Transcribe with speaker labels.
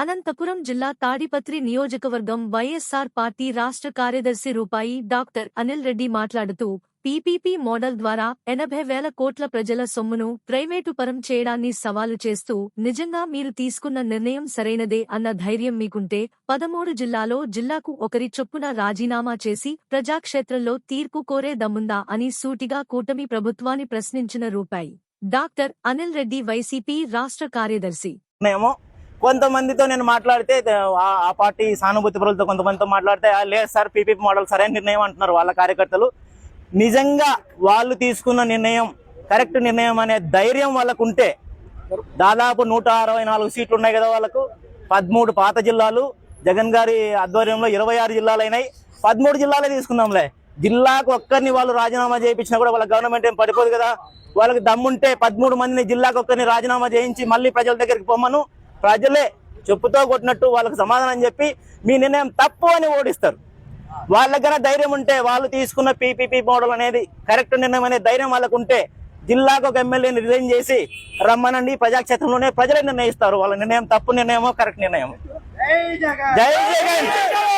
Speaker 1: అనంతపురం జిల్లా తాడిపత్రి నియోజకవర్గం వైఎస్సార్ పార్టీ రాష్ట్ర కార్యదర్శి రూపాయి డాక్టర్ అనిల్ రెడ్డి మాట్లాడుతూ పీపీపీ మోడల్ ద్వారా ఎనభై వేల కోట్ల ప్రజల సొమ్మును ప్రైవేటు పరం చేయడాన్ని సవాలు చేస్తూ నిజంగా మీరు తీసుకున్న నిర్ణయం సరైనదే అన్న ధైర్యం మీకుంటే పదమూడు జిల్లాలో జిల్లాకు ఒకరి చొప్పున రాజీనామా చేసి ప్రజాక్షేత్రంలో తీర్పు కోరే దమ్ముందా అని సూటిగా కూటమి ప్రభుత్వాన్ని ప్రశ్నించిన రూపాయి డాక్టర్ అనిల్ రెడ్డి వైసీపీ రాష్ట్ర కార్యదర్శి.
Speaker 2: కొంతమందితో నేను మాట్లాడితే ఆ- పార్టీ సానుభూతి పరులతో కొంతమందితో మాట్లాడితే లేదు సార్ పీపీపీ మోడల్ సరైన నిర్ణయం అంటున్నారు వాళ్ళ కార్యకర్తలు. నిజంగా వాళ్ళు తీసుకున్న నిర్ణయం కరెక్ట్ నిర్ణయం అనే ధైర్యం వాళ్ళకు ఉంటే దాదాపు నూట అరవై నాలుగు సీట్లు ఉన్నాయి కదా వాళ్ళకు. పదమూడు పాత జిల్లాలు జగన్ గారి ఆధ్వర్యంలో ఇరవై ఆరు జిల్లాలు అయినాయి. పదమూడు జిల్లాలే తీసుకుందాంలే. జిల్లాకు ఒక్కరిని వాళ్ళు రాజీనామా చేయించినా కూడా వాళ్ళ గవర్నమెంట్ ఏం పడిపోదు కదా. వాళ్ళకి దమ్ముంటే పదమూడు మందిని జిల్లాకు ఒక్కరిని రాజీనామా చేయించి మళ్ళీ ప్రజల దగ్గరికి పొమ్మను. ప్రజలే చెప్పుతో కొట్టినట్టు వాళ్ళకి సమాధానం చెప్పి మీ నిర్ణయం తప్పు అని ఓడిస్తారు. వాళ్ళకైనా ధైర్యం ఉంటే వాళ్ళు తీసుకున్న పీపీపీ మోడల్ అనేది కరెక్ట్ నిర్ణయం అనే ధైర్యం వాళ్ళకు ఉంటే జిల్లాకు ఒక ఎమ్మెల్యేని రిజైన్ చేసి రమ్మనండి ప్రజాక్షేత్రంలోనే ప్రజలే నిర్ణయిస్తారు. వాళ్ళ నిర్ణయం తప్పు నిర్ణయమో కరెక్ట్ నిర్ణయమో. జై జగన్!